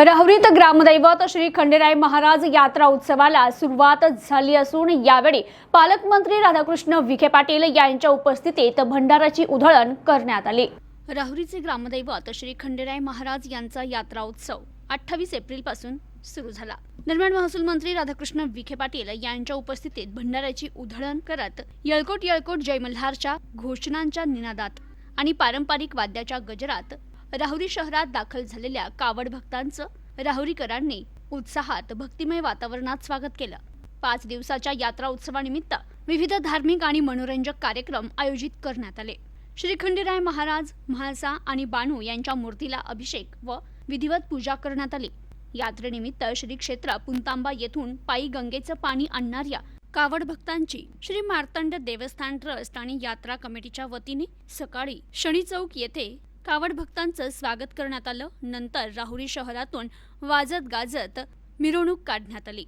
राहुरीत ग्रामदैवत श्री खंडेराय महाराज यात्रा उत्सवाला सुरुवात झाली असून यावेळी पालकमंत्री राधाकृष्ण विखे पाटील यांच्या उपस्थितीत भंडाराची उधळण करण्यात आली. राहुरीचे ग्रामदैवत श्री खंडेराय महाराज यांचा यात्रा उत्सव अठ्ठावीस एप्रिलपासून सुरू झाला. दरम्यान महसूल मंत्री राधाकृष्ण विखे पाटील यांच्या उपस्थितीत भंडाऱ्याची उधळण करत यळकोट यळकोट जय मल्हारच्या घोषणांच्या निनादात आणि पारंपरिक वाद्याच्या गजरात राहुरी शहरात दाखल झालेल्या कावड भक्तांचं राहुरीकरांनी उत्साहात भक्तिमय वातावरणात स्वागत केलं. पाच दिवसाच्या यात्रा उत्सवानिमित्त विविध धार्मिक आणि मनोरंजक कार्यक्रम आयोजित करण्यात आले. श्री खंडेराय महाराज म्हाळसा आणि बाणू यांच्या मूर्तीला अभिषेक व विधिवत पूजा करण्यात आली. यात्रेनिमित्त श्री क्षेत्र पुंतांबा येथून पायी गंगेचं पाणी आणणाऱ्या कावड भक्तांची श्री मार्तंड देवस्थान ट्रस्ट आणि यात्रा कमिटीच्या वतीने सकाळी शनी चौक येथे कावड भक्तांचं स्वागत करण्यात आलं. नंतर राहुरी शहरातून वाजत गाजत मिरवणूक काढण्यात आली.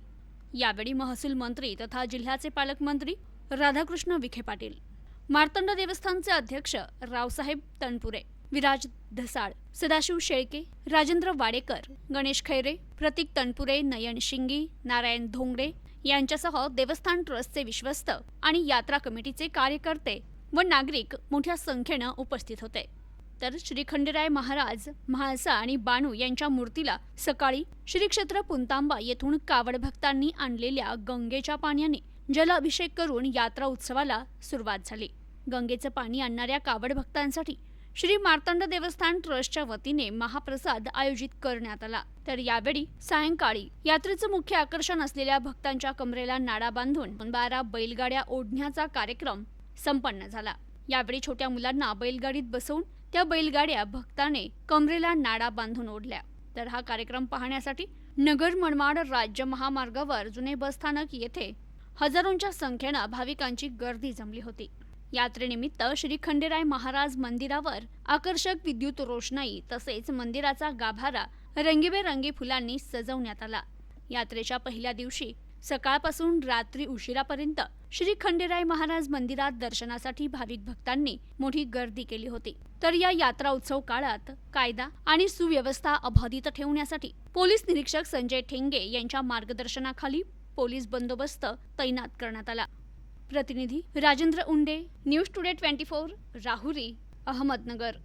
यावेळी महसूल मंत्री तथा जिल्ह्याचे पालकमंत्री राधाकृष्ण विखे पाटील मार्तंड देवस्थानचे अध्यक्ष रावसाहेब तणपुरे विराज धसाळ सदाशिव शेळके राजेंद्र वाडेकर गणेश खैरे प्रतीक तणपुरे नयन शिंगी नारायण धोंगडे यांच्यासह देवस्थान ट्रस्टचे विश्वस्त आणि यात्रा कमिटीचे कार्यकर्ते व नागरिक मोठ्या संख्येनं उपस्थित होते. तर श्रीखंडराय महाराज म्हाळसा आणि बाणू यांच्या मूर्तीला सकाळी श्रीक्षेत्र पुंतांबा येथून कावड भक्तांनी आणलेल्या गंगेच्या पाण्याने जलाभिषेक करून यात्रा उत्सवाला सुरुवात झाली. गंगेचं पाणी आणणाऱ्या कावड भक्तांसाठी श्री मार्तंड देवस्थान ट्रस्टच्या वतीने महाप्रसाद आयोजित करण्यात आला. तर यावेळी सायंकाळी यात्रेचं मुख्य आकर्षण असलेल्या भक्तांच्या कमरेला नाडा बांधून बारा बैलगाड्या ओढण्याचा कार्यक्रम संपन्न झाला. यावेळी छोट्या मुलांना बैलगाडीत बसवून त्या बैलगाड्या भक्ताने कमरेला नाडा बांधून ओढल्या. तर हा कार्यक्रम पाहण्यासाठी नगर मनमाड राज्य महामार्गावर जुने बसस्थानक येथे हजारोंच्या संख्येनं भाविकांची गर्दी जमली होती. यात्रेनिमित्त श्री खंडेराय महाराज मंदिरावर आकर्षक विद्युत रोषणाई तसेच मंदिराचा गाभारा रंगीबेरंगी फुलांनी सजवण्यात आला. यात्रेच्या पहिल्या दिवशी सकाळपासून रात्री उशिरापर्यंत श्री खंडेराय महाराज मंदिरात दर्शनासाठी भाविक भक्तांनी मोठी गर्दी केली होती. तर या यात्रा उत्सव काळात कायदा आणि सुव्यवस्था अबाधित ठेवण्यासाठी पोलीस निरीक्षक संजय ठेंगे यांच्या मार्गदर्शनाखाली पोलीस बंदोबस्त तैनात करण्यात आला. प्रतिनिधी Rajendra Unde news today twenty four Rahuri Ahmednagar.